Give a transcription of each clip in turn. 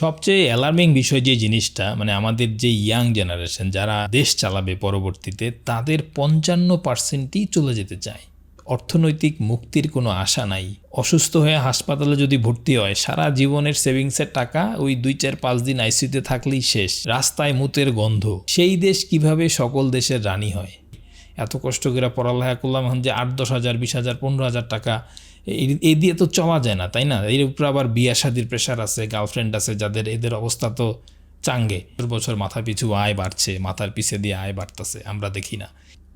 সবচেয়ে অ্যালার্মিং বিষয় যে জিনিসটা মানে আমাদের যে ইয়াং জেনারেশন যারা দেশ চালাবে পরবর্তীতে, তাদের পঞ্চান্ন পার্সেন্টই চলে যেতে চায়। অর্থনৈতিক মুক্তির কোনো আশা নাই। অসুস্থ হয়ে হাসপাতালে যদি ভর্তি হয়, সারা জীবনের সেভিংসের টাকা ওই দুই চার পাঁচ দিন আইসিউতে থাকলেই শেষ। রাস্তায় মুতের গন্ধ। সেই দেশ কীভাবে সকল দেশের রানী হয়? এত কষ্ট করে পড়ালেখা করলাম এখন যে আট দশ হাজার, বিশ হাজার, পনেরো হাজার টাকা এই দিয়ে তো চলা যায় না, তাই না? এর উপরে আবার বিয়া শাদির প্রেশার আছে গার্লফ্রেন্ড আছে, যাদের এদের অবস্থা তো চাঙ্গে। বছর মাথা পিছু আয় বাড়ছে, মাথার পিছে দিয়ে আয় বাড়তেছে, আমরা দেখি না।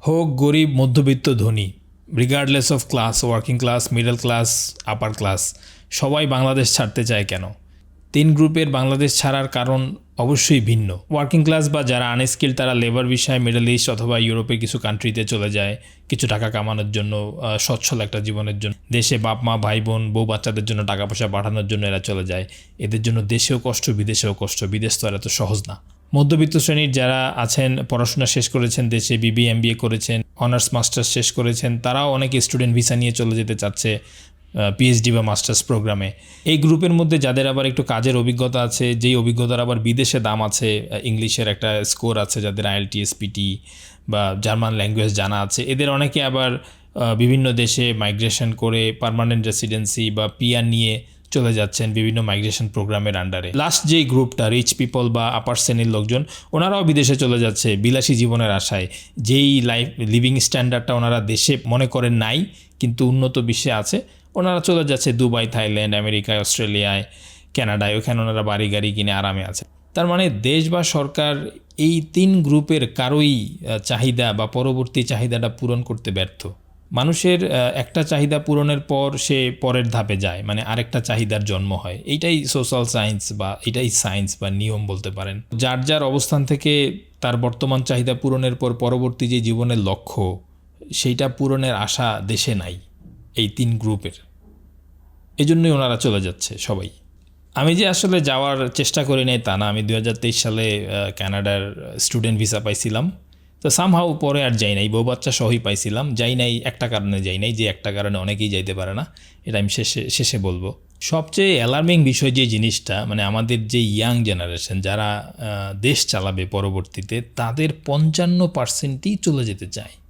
হোক, গরিব, মধ্যবিত্ত, ধনী regardless of class working class middle class upper class সবাই বাংলাদেশ ছাড়তে চায় কেন? তিন গ্রুপের বাংলাদেশ ছাড়ার কারণ অবশ্যই ভিন্ন। ওয়ার্কিং ক্লাস বা যারা আনস্কিল তারা লেবার বিষয়ে মিডল ইস্ট অথবা ইউরোপের কিছু কান্ট্রিতে চলে যায়, কিছু টাকা কামানোর জন্য সচ্ছল একটা জীবনের জন্য। দেশে বাপ, মা, ভাই, বোন, বউ, বাচ্চাদের জন্য টাকা পয়সা পাঠানোর জন্য এরা চলে যায়। এদের জন্য দেশেও কষ্ট, বিদেশেও কষ্ট, বিদেশ তো আর এত সহজ না। মধ্যবিত্ত শ্রেণির যারা আছেন, পড়াশোনা শেষ করেছেন, দেশে বিবি এম করেছেন অনার্স মাস্টার্স শেষ করেছেন, তারাও অনেকে স্টুডেন্ট ভিসা নিয়ে চলে যেতে চাচ্ছে। পিএইচডি বা মাস্টার্স প্রোগ্রামে এই গ্রুপের মধ্যে যাদের আবার একটু কাজের অভিজ্ঞতা আছে, যেই অভিজ্ঞতার আবার বিদেশে দাম আছে ইংলিশের একটা স্কোর আছে যাদের আইএলটিএস পিটি বা জার্মান ল্যাঙ্গুয়েজ জানা আছে, এদের অনেকে আবার বিভিন্ন দেশে মাইগ্রেশন করে পারমানেন্ট রেসিডেন্সি বা পিয়ার নিয়ে চলে যাচ্ছেন বিভিন্ন মাইগ্রেশন প্রোগ্রামের আন্ডারে লাস্ট যেই গ্রুপটা রিচ পিপল বা আপার শ্রেণির লোকজন, ওনারাও বিদেশে চলে যাচ্ছে বিলাসী জীবনের আশায়। যেই লাইফ লিভিং স্ট্যান্ডার্ডটা ওনারা দেশে মনে করেন নাই, কিন্তু উন্নত বিশ্বে আছে, ওনারা চলে যাচ্ছে দুবাই, থাইল্যান্ড আমেরিকায় অস্ট্রেলিয়ায় কানাডায় ওখানে ওনারা বাড়ি গাড়ি কিনে আরামে আছে। তার মানে দেশ বা সরকার এই তিন গ্রুপের কারোই চাহিদা বা পরবর্তী চাহিদাটা পূরণ করতে ব্যর্থ। মানুষের একটা চাহিদা পূরণের পর সে পরের ধাপে যায় মানে আরেকটা চাহিদার জন্ম হয়। এইটাই সোশ্যাল সায়েন্স বা এটাই সায়েন্স বা নিয়ম বলতে পারেন। যার যার অবস্থান থেকে তার বর্তমান চাহিদা পূরণের পর পরবর্তী যে জীবনের লক্ষ্য, সেইটা পূরণের আশা দেশে নাই, এই তিন গ্রুপের। এজন্যই ওনারা চলে যাচ্ছে সবাই। আমি যে আসলে যাওয়ার চেষ্টা করি নাই তা না। আমি দু হাজার তেইশ সালে কানাডার স্টুডেন্ট ভিসা পাইছিলাম। তো সামহাও পরে আর যাই নাই। বউ বাচ্চা সহই পাইছিলাম। যাই নাই, একটা কারণে যাই নাই, যে একটা কারণে অনেকেই যাইতে পারে না। এটা আমি শেষে শেষে বলব। সবচেয়ে অ্যালার্মিং বিষয় যে জিনিসটা মানে আমাদের যে ইয়াং জেনারেশন যারা দেশ চালাবে পরবর্তীতে, তাদের পঞ্চান্ন পার্সেন্টই চলে যেতে চায়।